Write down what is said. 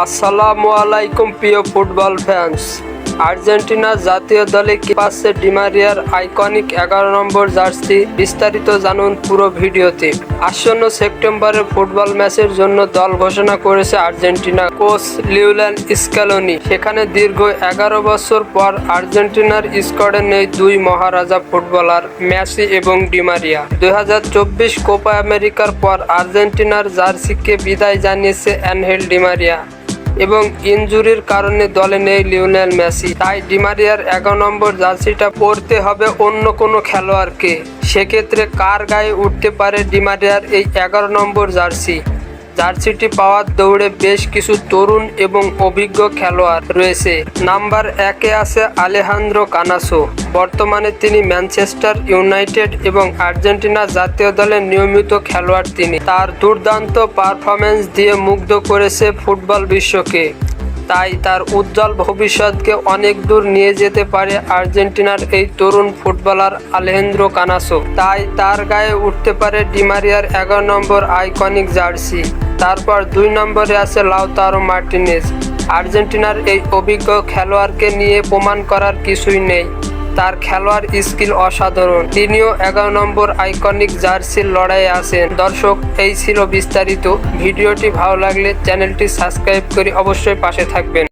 আসসালামু আলাইকুম, প্রিয় ফুটবল ফ্যান্স আর্জেন্টিনা জাতীয় দলে কি পাচ্ছে ডিমারিয়ার আইকনিক এগারো নম্বর জার্সি? বিস্তারিত জানুন পুরো ভিডিওতে। আসন্ন সেপ্টেম্বরের ফুটবল ম্যাচের জন্য দল ঘোষণা করেছে আর্জেন্টিনা কোচ লিউল্যান্ড স্ক্যালোনি সেখানে দীর্ঘ এগারো বছর পর আর্জেন্টিনার স্কোয়াডে নেই দুই মহারাজা ফুটবলার, মেসি এবং ডিমারিয়া দু হাজার চব্বিশ কোপা আমেরিকার পর আর্জেন্টিনার জার্সিকে বিদায় জানিয়েছে অ্যানহেল ডিমারিয়া এবং ইঞ্জুরির কারণে দলে নেই লিওনেল মেসি। তাই ডিমারিয়ার এগারো নম্বর জার্সিটা পরতে হবে অন্য কোনো খেলোয়াড়কে। সেক্ষেত্রে কার গায়ে উঠতে পারে ডিমারিয়ার এই এগারো নম্বর জার্সি? জার্সিটি পাওয়ার দৌড়ে বেশ কিছু তরুণ এবং অভিজ্ঞ খেলোয়াড় রয়েছে। নাম্বার একে আছে আলেহান্দ্রো কানাসো। বর্তমানে তিনি ম্যানচেস্টার ইউনাইটেড এবং আর্জেন্টিনা জাতীয় দলের নিয়মিত খেলোয়াড় তিনি। তার দুর্দান্ত পারফরমেন্স দিয়ে মুগ্ধ করেছে ফুটবল বিশ্বকে। তাই তার উজ্জ্বল ভবিষ্যৎকে অনেক দূর নিয়ে যেতে পারে আর্জেন্টিনার এই তরুণ ফুটবলার আলেহেন্দ্রো কানাসো। তাই তার গায়ে উঠতে পারে ডিমারিয়ার এগারো নম্বর আইকনিক জার্সি। তারপর দুই নম্বরে আছে লাউতারো মার্টিনেজ। আর্জেন্টিনার এই অভিজ্ঞ খেলোয়াড়কে নিয়ে প্রমাণ করার কিছুই নেই। তার খেলোয়াড় স্কিল অসাধারণ। তিনিও এগারো নম্বর আইকনিক জার্সির লড়াই আছেন। দর্শক, এই ছিল বিস্তারিত। ভিডিওটি ভালো লাগলে চ্যানেলটি সাবস্ক্রাইব করে অবশ্যই পাশে থাকবেন।